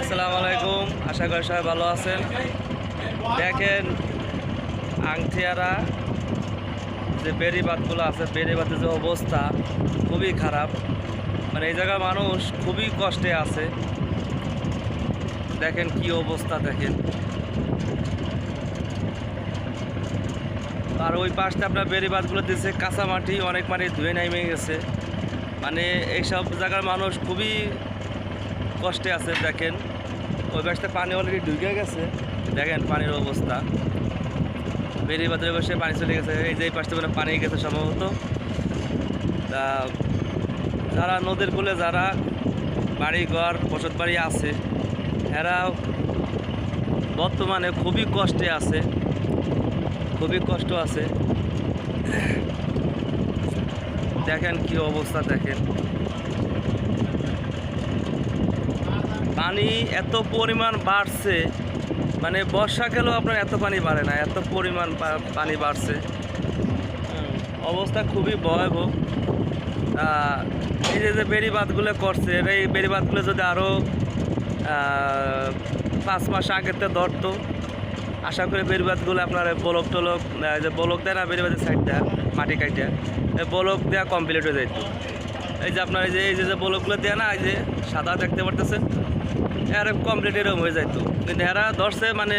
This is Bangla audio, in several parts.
আসসালামু আলাইকুম। আশা করি সবাই ভালো আছেন। দেখেন আংথিয়ারা যে বেড়িবাঁধগুলো আছে, বেড়িবাঁধের যে অবস্থা খুবই খারাপ। মানে এই জায়গার মানুষ খুবই কষ্টে আছে। দেখেন কি অবস্থা, দেখেন। আর ওই পাশটা আপনার বেড়িবাঁধগুলো দিচ্ছে কাঁচা মাটি অনেক মাটি ধুয়ে নেমে গেছে। মানে এইসব জায়গার মানুষ খুবই কষ্টে আছে, দেখেন। ওই পাশটা পানি অলরেডি ঢুকে গেছে। দেখেন পানির অবস্থা। বেরিয়ে বাজারে বসে পানি চলে গেছে। এই যে এই পাশটা মানে পানি গেছে সম্ভবত। তা যারা নদীর কূলে, যারা বাড়ি ঘর বসত বাড়ি আছে, এরা বর্তমানে খুবই কষ্টে আছে। খুবই কষ্ট আছে। দেখেন কি অবস্থা, দেখেন। পানি এত পরিমাণ বাড়ছে মানে বর্ষাকালেও আপনার এত পানি বাড়ে না, এত পরিমাণ পানি বাড়ছে। অবস্থা খুবই ভয়াবহ। এই যে যে বেড়িবাঁধগুলো করছে, এই বেড়িবাঁধগুলো যদি আরও পাঁচ মাস আগেতে ধরতো, আশা করি বেড়িবাঁধগুলো আপনার বলক টলক যে বলক দেয় না বেড়িবাঁধের সাইডটা মাটি এই বলক দেওয়া কমপ্লিট হয়ে যেত এই যে আপনার এই যে এই যে যে বলকগুলো দেয় না, এই যে সাদা দেখতে পারতেছেন এর কমপ্লিট এরকম হয়ে যাইতো কিন্তু এরা ধরছে মানে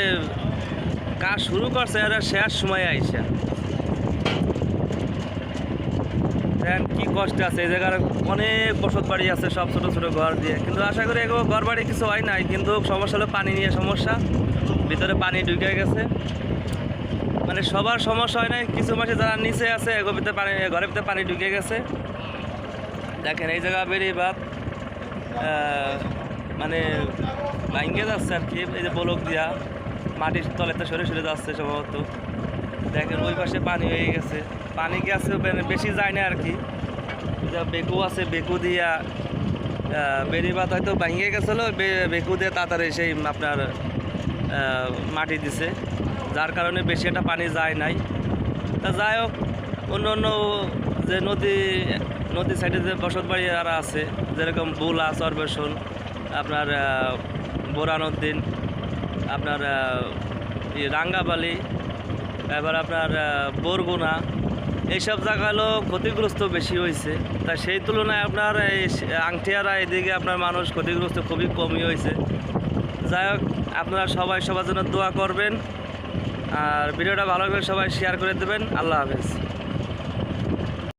কাজ শুরু করছে, এরা শেষ সময় আইসে দেখেন কি কষ্ট আছে, এই জায়গার অনেক বসত বাড়ি আছে, সব ছোট ছোট ঘর দিয়ে। কিন্তু আশা করি এগুলো ঘর বাড়ি কিছু হয় নাই, কিন্তু সমস্যা হলো পানি নিয়ে সমস্যা। ভিতরে পানি ঢুকে গেছে। মানে সবার সমস্যা হয় নাই, কিছু মাসে যারা নিচে আছে এগুলোর ভিতরে পানি, ঘরের ভিতরে পানি ঢুকে গেছে। দেখেন এই জায়গা বেরিয়ে বাদ মানে ভাঙ্গে যাচ্ছে আর কি। এই যে বলক দিয়া মাটির তলেতে সরে সরে যাচ্ছে সম্ভবত। দেখেন ওই পাশে পানি হয়ে গেছে। পানি গেছে মানে বেশি যায় না আর কি। বেকু আছে, বেকু দিয়া বেরিবাদ হয়তো ভাঙিয়ে গেছিল বেকু দিয়ে তাড়াতাড়ি সেই আপনার মাটি দিছে। যার কারণে বেশি একটা পানি যায় নাই। তা যাই হোক, অন্য অন্য যে নদী নদী সাইডে যে বসত বাড়ি আর আছে, যেরকম বুলা চরবেশন আপনার আহ, বোরানুদ্দিন আপনার আহ, রাঙ্গাবালি এবার আপনার বরগুনা এইসব জায়গা হলো ক্ষতিগ্রস্ত বেশি হয়েছে। তা সেই তুলনায় আপনার এই আংটিয়ারা এদিকে আপনার মানুষ ক্ষতিগ্রস্ত খুবই কমই হয়েছে। যাই হোক আপনারা সবাই সবার জন্য দোয়া করবেন। আর ভিডিওটা ভালো সবাই শেয়ার করে দেবেন। আল্লাহ হাফেজ।